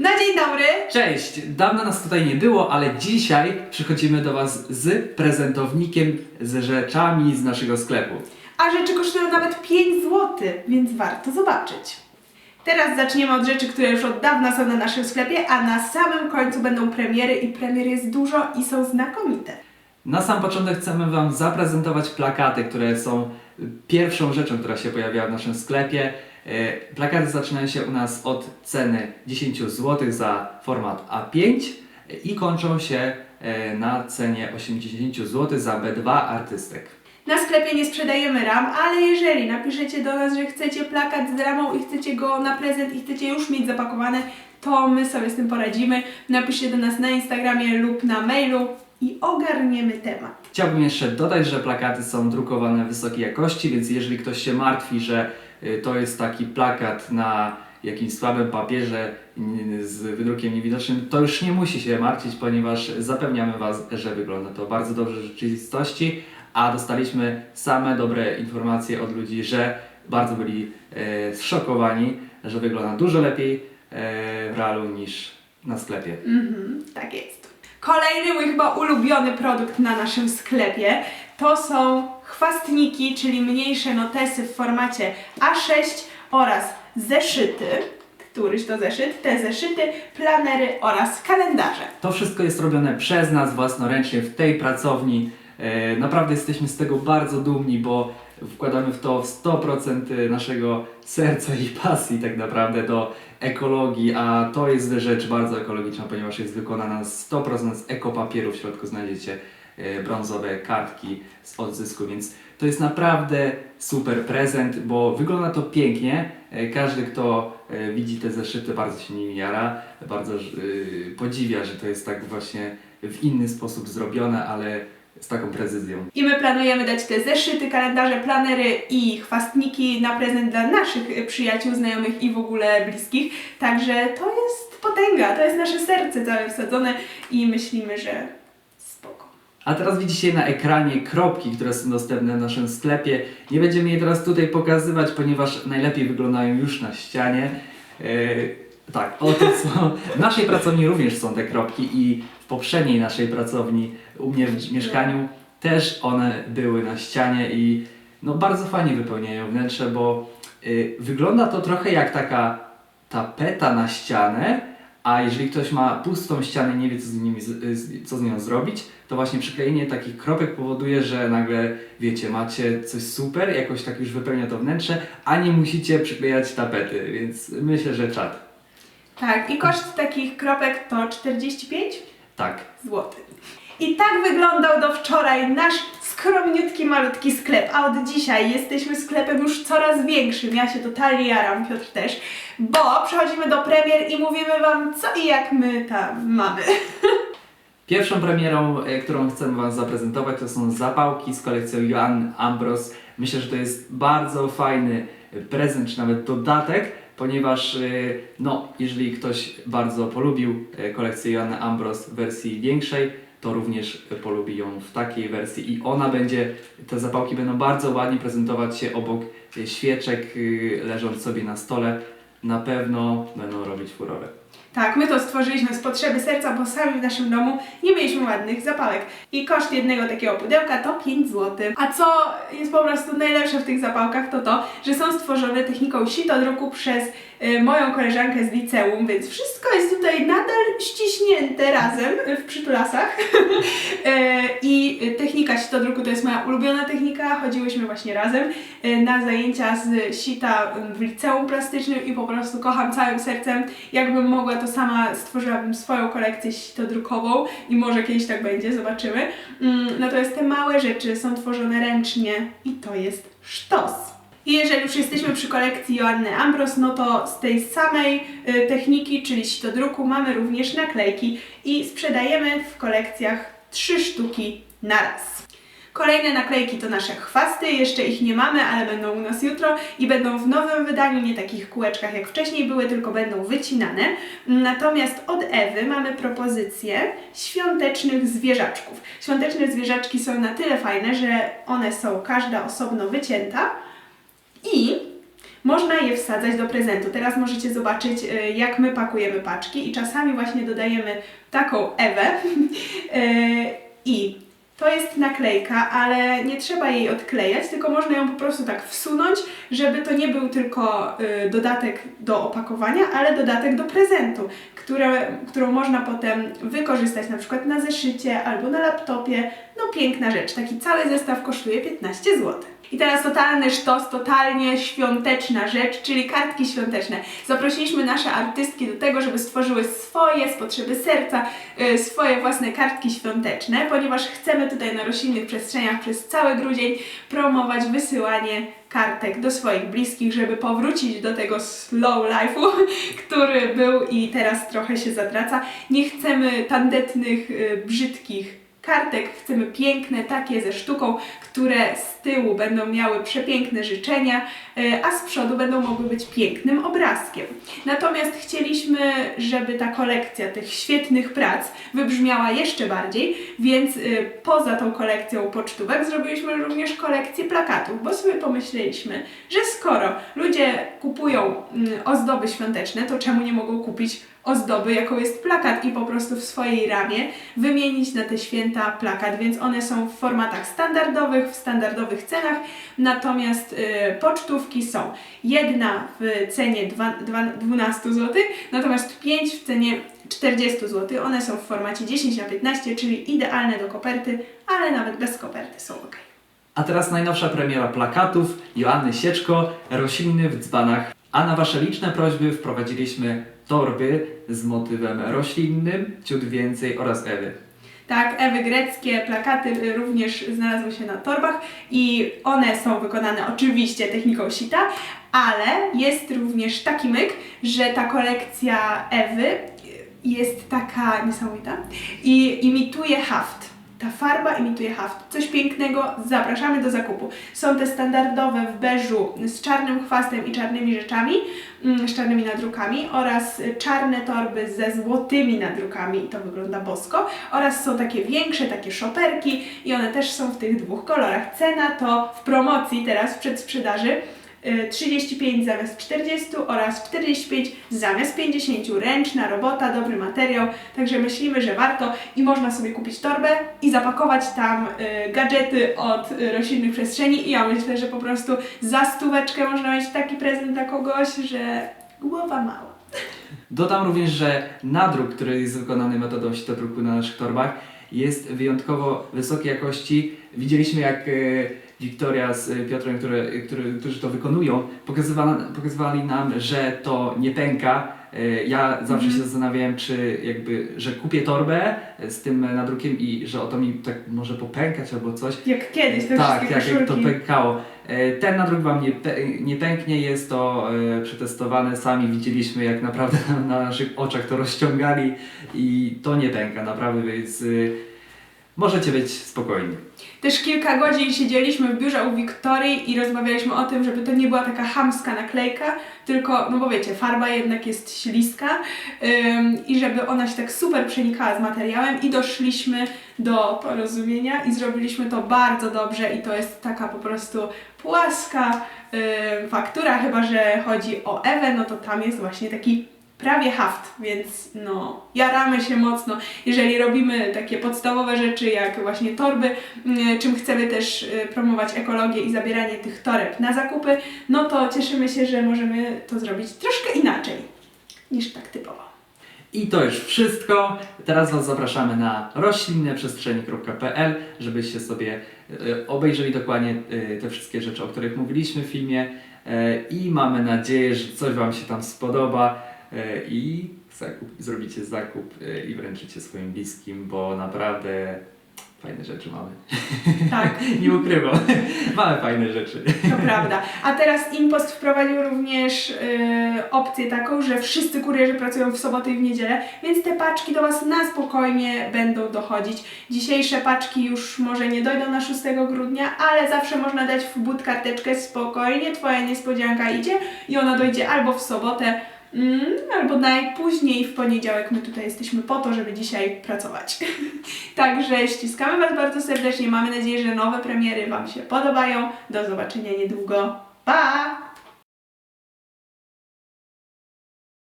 No dzień dobry! Cześć! Dawno nas tutaj nie było, ale dzisiaj przychodzimy do Was z prezentownikiem, z rzeczami z naszego sklepu. A rzeczy kosztują nawet 5 zł, więc warto zobaczyć. Teraz zaczniemy od rzeczy, które już od dawna są na naszym sklepie, a na samym końcu będą premiery i premier jest dużo i są znakomite. Na sam początek chcemy Wam zaprezentować plakaty, które są pierwszą rzeczą, która się pojawiła w naszym sklepie. E, Plakaty zaczynają się u nas od ceny 10 zł za format A5 i kończą się e, na cenie 80 zł za B2 artystek. Na sklepie nie sprzedajemy ram, ale jeżeli napiszecie do nas, że chcecie plakat z ramą i chcecie go na prezent i chcecie już mieć zapakowane, to my sobie z tym poradzimy. Napiszcie do nas na Instagramie lub na mailu i ogarniemy temat. Chciałbym jeszcze dodać, że plakaty są drukowane wysokiej jakości, więc jeżeli ktoś się martwi, że to jest taki plakat na jakimś słabym papierze z wydrukiem niewidocznym, to już nie musi się martwić, ponieważ zapewniamy Was, że wygląda to bardzo dobrze w rzeczywistości, a dostaliśmy same dobre informacje od ludzi, że bardzo byli e, zszokowani, że wygląda dużo lepiej e, w realu niż na sklepie. Mhm, tak jest. Kolejny mój chyba ulubiony produkt na naszym sklepie to są chwastniki, czyli mniejsze notesy w formacie A6 oraz zeszyty. Któryś to zeszyt? Te zeszyty, planery oraz kalendarze. To wszystko jest robione przez nas własnoręcznie w tej pracowni. E, Naprawdę jesteśmy z tego bardzo dumni, bo wkładamy w to 100% naszego serca i pasji tak naprawdę do ekologii, a to jest rzecz bardzo ekologiczna, ponieważ jest wykonana 100% z ekopapieru. W środku znajdziecie brązowe kartki z odzysku, więc to jest naprawdę super prezent, bo wygląda to pięknie. E, Każdy, kto e, widzi te zeszyty, bardzo się nimi jara, bardzo e, podziwia, że to jest tak właśnie w inny sposób zrobione, ale z taką precyzją. I my planujemy dać te zeszyty, kalendarze, planery i chwastniki na prezent dla naszych przyjaciół, znajomych i w ogóle bliskich. Także to jest potęga, to jest nasze serce całe wsadzone i myślimy, że. A teraz widzicie na ekranie kropki, które są dostępne w naszym sklepie. Nie będziemy je teraz tutaj pokazywać, ponieważ najlepiej wyglądają już na ścianie. E, tak, oto są. W naszej pracowni również są te kropki i w poprzedniej naszej pracowni u mnie w mieszkaniu też one były na ścianie i no bardzo fajnie wypełniają wnętrze, bo y, wygląda to trochę jak taka tapeta na ścianę, a jeżeli ktoś ma pustą ścianę i nie wie co z, nimi, z- co z nią zrobić, to właśnie przyklejenie takich kropek powoduje, że nagle wiecie, macie coś super, jakoś tak już wypełnia to wnętrze, a nie musicie przyklejać tapety, więc myślę, że czad. Tak, i koszt takich kropek to 45 Tak. zł. I tak wyglądał do wczoraj nasz skromniutki, malutki sklep, a od dzisiaj jesteśmy sklepem już coraz większym. Ja się totalnie jaram, Piotr też, bo przechodzimy do premier i mówimy Wam co i jak my tam mamy. Pierwszą premierą, e, którą chcemy Wam zaprezentować, to są zapałki z kolekcją Joanny Ambros. Myślę, że to jest bardzo fajny e, prezent, czy nawet dodatek, ponieważ e, no, jeżeli ktoś bardzo polubił kolekcję Joanny Ambros w wersji większej, to również polubi ją w takiej wersji i ona będzie, te zapałki będą bardzo ładnie prezentować się obok świeczek, e, leżąc sobie na stole. Na pewno będą robić furorę. Tak, my to stworzyliśmy z potrzeby serca, bo sami w naszym domu nie mieliśmy ładnych zapałek. I koszt jednego takiego pudełka to 5 zł. A co jest po prostu najlepsze w tych zapałkach, to to, że są stworzone techniką sitodruku przez y, moją koleżankę z liceum, więc wszystko jest tutaj nadal ściśnięte razem y, w przytulasach. E, I technika sitodruku to jest moja ulubiona technika. Chodziłyśmy właśnie razem e, na zajęcia z sita w liceum plastycznym i po prostu kocham całym sercem. Jakbym mogła, to sama stworzyłabym swoją kolekcję sitodrukową i może kiedyś tak będzie, zobaczymy. Mm, Natomiast te małe rzeczy są tworzone ręcznie i to jest sztos. I jeżeli już jesteśmy przy kolekcji Joanny Ambros, no to z tej samej y, techniki, czyli sitodruku, mamy również naklejki i sprzedajemy w kolekcjach trzy sztuki na raz. Kolejne naklejki to nasze chwasty, jeszcze ich nie mamy, ale będą u nas jutro i będą w nowym wydaniu, nie takich kółeczkach jak wcześniej były, tylko będą wycinane. Natomiast od Ewy mamy propozycję świątecznych zwierzaczków. Świąteczne zwierzaczki są na tyle fajne, że one są każda osobno wycięta i można je wsadzać do prezentu. Teraz możecie zobaczyć, y, jak my pakujemy paczki i czasami właśnie dodajemy taką Ewę Y, i to jest naklejka, ale nie trzeba jej odklejać, tylko można ją po prostu tak wsunąć, żeby to nie był tylko y, dodatek do opakowania, ale dodatek do prezentu, które, którą można potem wykorzystać na przykład na zeszycie albo na laptopie. No piękna rzecz, taki cały zestaw kosztuje 15 zł. I teraz totalny sztos, totalnie świąteczna rzecz, czyli kartki świąteczne. Zaprosiliśmy nasze artystki do tego, żeby stworzyły swoje, z potrzeby serca, y, swoje własne kartki świąteczne, ponieważ chcemy tutaj na roślinnych przestrzeniach przez cały grudzień promować wysyłanie kartek do swoich bliskich, żeby powrócić do tego slow life'u, który był i teraz trochę się zatraca. Nie chcemy tandetnych, y, brzydkich kartek, chcemy piękne, takie ze sztuką, które z tyłu będą miały przepiękne życzenia, y, a z przodu będą mogły być pięknym obrazkiem. Natomiast chcieliśmy, żeby ta kolekcja tych świetnych prac wybrzmiała jeszcze bardziej, więc y, poza tą kolekcją pocztówek zrobiliśmy również kolekcję plakatów, bo sobie pomyśleliśmy, że skoro ludzie kupują mm, ozdoby świąteczne, to czemu nie mogą kupić ozdoby, jaką jest plakat i po prostu w swojej ramie wymienić na te święta plakat, więc one są w formatach standardowych, w standardowych cenach, natomiast y, pocztówki są jedna w cenie dwa, dwa, 12 zł, natomiast 5 w cenie 40 zł. One są w formacie 10 na 15, czyli idealne do koperty, ale nawet bez koperty są ok. A teraz najnowsza premiera plakatów Joanny Sieczko, rośliny w dzbanach. A na Wasze liczne prośby wprowadziliśmy torby z motywem roślinnym, ciut więcej oraz Ewy. Tak, Ewy greckie plakaty y, również znalazły się na torbach i one są wykonane oczywiście techniką sita, ale jest również taki myk, że ta kolekcja Ewy jest taka niesamowita i imituje haft. Ta farba imituje haft. Coś pięknego, zapraszamy do zakupu. Są te standardowe w beżu z czarnym chwastem i czarnymi rzeczami, mm, z czarnymi nadrukami oraz czarne torby ze złotymi nadrukami i to wygląda bosko oraz są takie większe, takie szoperki i one też są w tych dwóch kolorach. Cena to w promocji teraz w przedsprzedaży 35 zamiast 40 oraz 45 zamiast 50. Ręczna robota, dobry materiał, także myślimy, że warto i można sobie kupić torbę i zapakować tam y, gadżety od y, roślinnych przestrzeni i ja myślę, że po prostu za stóweczkę można mieć taki prezent dla kogoś, że głowa mała. Dodam również, że nadruk, który jest wykonany metodą sitodruku na naszych torbach, jest wyjątkowo wysokiej jakości. Widzieliśmy, jak e, Wiktoria z e, Piotrem, które, które, którzy to wykonują, pokazywali, pokazywali nam, że to nie pęka. E, Ja zawsze Mhm. się zastanawiałem, czy jakby, że kupię torbę z tym nadrukiem i że oto mi tak może popękać albo coś. Jak kiedyś te Tak, jak, jak to pękało. Ten nadruk Wam nie, nie pęknie, jest to przetestowane, sami widzieliśmy jak naprawdę na naszych oczach to rozciągali i to nie pęka naprawdę, więc y, możecie być spokojni. Też kilka godzin siedzieliśmy w biurze u Wiktorii i rozmawialiśmy o tym, żeby to nie była taka chamska naklejka, tylko, no bo wiecie, farba jednak jest śliska ym, i żeby ona się tak super przenikała z materiałem i doszliśmy do porozumienia i zrobiliśmy to bardzo dobrze i to jest taka po prostu płaska ym, faktura, chyba że chodzi o Ewę, no to tam jest właśnie taki prawie haft, więc no jaramy się mocno, jeżeli robimy takie podstawowe rzeczy jak właśnie torby, mm, czym chcemy też y, promować ekologię i zabieranie tych toreb na zakupy, no to cieszymy się, że możemy to zrobić troszkę inaczej niż tak typowo. I to już wszystko. Teraz Was zapraszamy na roślinneprzestrzeni.pl, żebyście sobie e, obejrzeli dokładnie e, te wszystkie rzeczy, o których mówiliśmy w filmie. I mamy nadzieję, że coś Wam się tam spodoba i zakup, zrobicie zakup e, i wręczycie swoim bliskim, bo naprawdę fajne rzeczy mamy. Tak, Nie ukrywam, mamy fajne rzeczy. to prawda. A teraz Impost wprowadził również y, opcję taką, że wszyscy kurierzy pracują w sobotę i w niedzielę, więc te paczki do Was na spokojnie będą dochodzić. Dzisiejsze paczki już może nie dojdą na 6 grudnia, ale zawsze można dać w but karteczkę spokojnie, Twoja niespodzianka idzie i ona dojdzie albo w sobotę, mm, albo najpóźniej w poniedziałek. My tutaj jesteśmy po to, żeby dzisiaj pracować. Także ściskamy Was bardzo serdecznie. Mamy nadzieję, że nowe premiery Wam się podobają. Do zobaczenia niedługo. Pa!